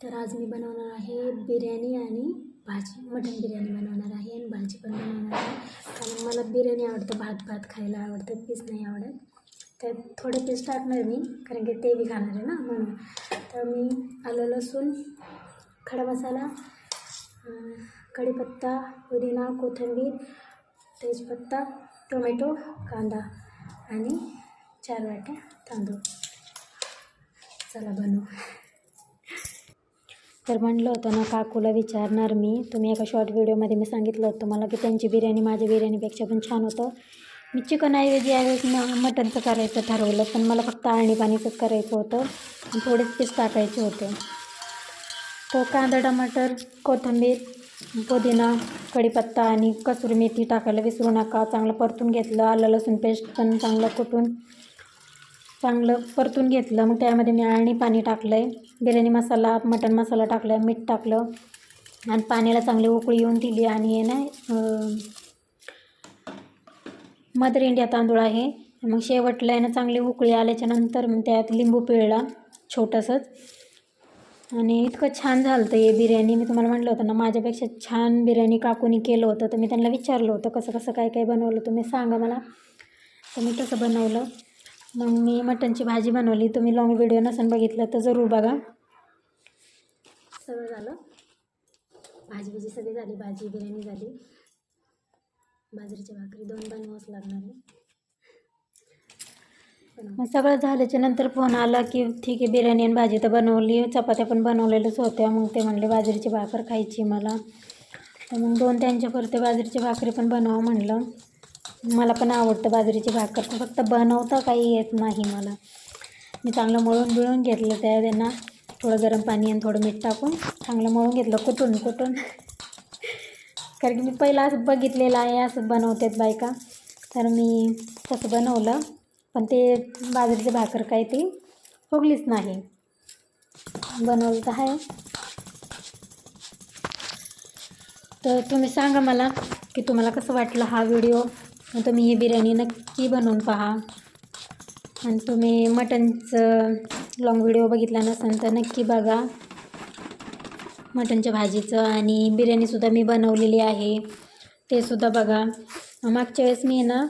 तर आज मी बनवणार आहे बिर्याणी आणि भाजी. मटण बिर्याणी बनवणार आहे आणि भाजी पण बनवणार आहे. कारण मला बिर्याणी आवडतं भात भात खायला आवडतं पीस नाही आवडत. तर थोडे पीस टाकणार मी कारण की ते बी खाणार आहे ना म्हणून. तर मी आलं लसूण खडा मसाला कढीपत्ता पुदिना कोथिंबीर तेजपत्ता टोमॅटो कांदा आणि चार वाट्या तांदूळ. चला बनवू. तर म्हणलं होतं ना काकूला विचारणार मी. तुम्ही एका शॉर्ट व्हिडिओमध्ये मी सांगितलं होतं मला की त्यांची बिर्याणी माझ्या बिर्याणीपेक्षा पण छान होतं. मी चिकन ऐवजी यावेळेस म मटनचं करायचं ठरवलं पण मला फक्त आळणी पाणीचंच करायचं होतं आणि थोडेच पीस टाकायचे होते. तर कांदा टमाटर कोथिंबीर पुदिना कढीपत्ता आणि कसुरी मेथी टाकायला विसरू नका. चांगलं परतून घेतलं आलं लसूण पेस्ट पण चांगलं कुटून चांगलं परतून घेतलं. मग त्यामध्ये मी आळणी पाणी टाकलं आहे बिर्याणी मसाला मटण मसाला टाकला मीठ टाकलं. आणि पाण्याला चांगली उकळी येऊन दिली. आणि हे ना मदर इंडिया तांदूळ आहे. मग शेवटला आहे ना चांगली उकळी आल्याच्यानंतर मग त्यात लिंबू पिळला छोटंसंच. आणि इतकं छान झालं होतं हे बिर्याणी. मी तुम्हाला म्हटलं होतं ना माझ्यापेक्षा छान बिर्याणी काकूनी केलं होतं. तर मी त्यांना विचारलं होतं कसं कसं काय काय बनवलं. तुम्ही सांगा मला. तर मी तसं बनवलं. मग मी मटणची भाजी बनवली. तुम्ही लॉंग व्हिडिओ नसेल बघितलं तर जरूर बघा. सगळं झालं. भाजी बिजी सगळी झाली. भाजी बिर्याणी झाली. बाजरीची भाकरी दोन बनवावंच लागणार आहे. मग सगळं झाल्याच्यानंतर फोन आला की ठीक आहे बिर्याणी आणि भाजी तर बनवली. चपात्या पण बनवलेल्याच होत्या. मग ते म्हणले बाजरीची भाकर खायची मला. तर मग दोन त्यांच्यापुरते बाजरीची भाकरी पण बनवा म्हणलं. मला पण आवडतं बाजरीची भाकर फक्त बनवता काही येत नाही मला. मी चांगलं मळून बिळून घेतलं त्या त्यांना. थोडं गरम पाणी आणि थोडं मीठ टाकून चांगलं मळून घेतलं कुठून कुठून कारण की मी पहिलं असं बघितलेलं आहे असं बनवतात बायका. तर मी तसं बनवलं. पण ते बाजरीची भाकर काय ती फुगलीच नाही. बनवलं तर आहे. तर तुम्ही सांगा मला की तुम्हाला कसं वाटलं हा व्हिडिओ? मग तुम्ही ही बिर्याणी नक्की बनवून पहा. आणि तुम्ही मटनचं लॉंग व्हिडिओ बघितला नसेल तर नक्की बघा. मटनच्या भाजीचं आणि बिर्याणीसुद्धा मी बनवलेली आहे. ते सुद्धा बघा. मागच्या वेळेस मी ना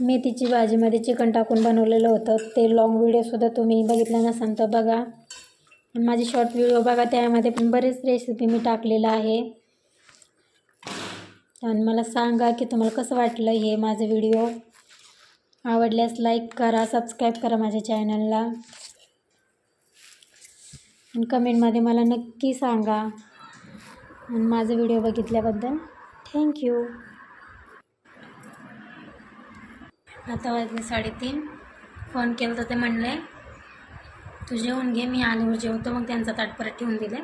मेथीची भाजीमध्ये चिकन टाकून बनवलेलं होतं. ते लॉंग व्हिडिओसुद्धा तुम्ही बघितला नसाल तर बघा. माझे शॉर्ट व्हिडिओ बघा त्यामध्ये पण बरेच रेसिपी मी टाकलेलं आहे. आणि मला सांगा की तुम्हाला कसं वाटलं हे माझं व्हिडिओ? आवडल्यास लाईक करा सबस्क्राईब करा माझ्या चॅनलला. आणि कमेंटमध्ये मला नक्की सांगा. आणि माझं व्हिडिओ बघितल्याबद्दल थँक्यू आता वाजले साडेतीन. फोन केला तर ते म्हणले तू जेवून घे मी आल्यावर जेवतो. मग त्यांचा ताट परत ठेवून दिले.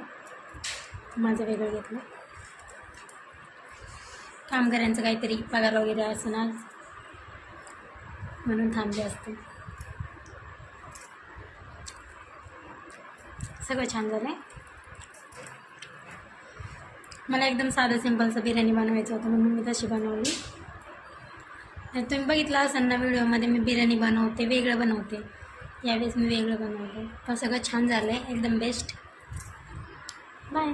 माझं वेगळं घेतलं. कामगारांचं काहीतरी पगार वगैरे असं ना. म्हणून थांबले असते. सगळं छान झालं आहे मला एकदम साधं सिंपलचं बिर्याणी बनवायचं होतं म्हणून मी तशी बनवली. तर तुम्ही बघितलं असाल ना व्हिडिओमध्ये मी बिर्याणी बनवते वेगळं बनवते. यावेळेस मी वेगळं बनवते. पण सगळं छान झालं आहे एकदम बेस्ट बाय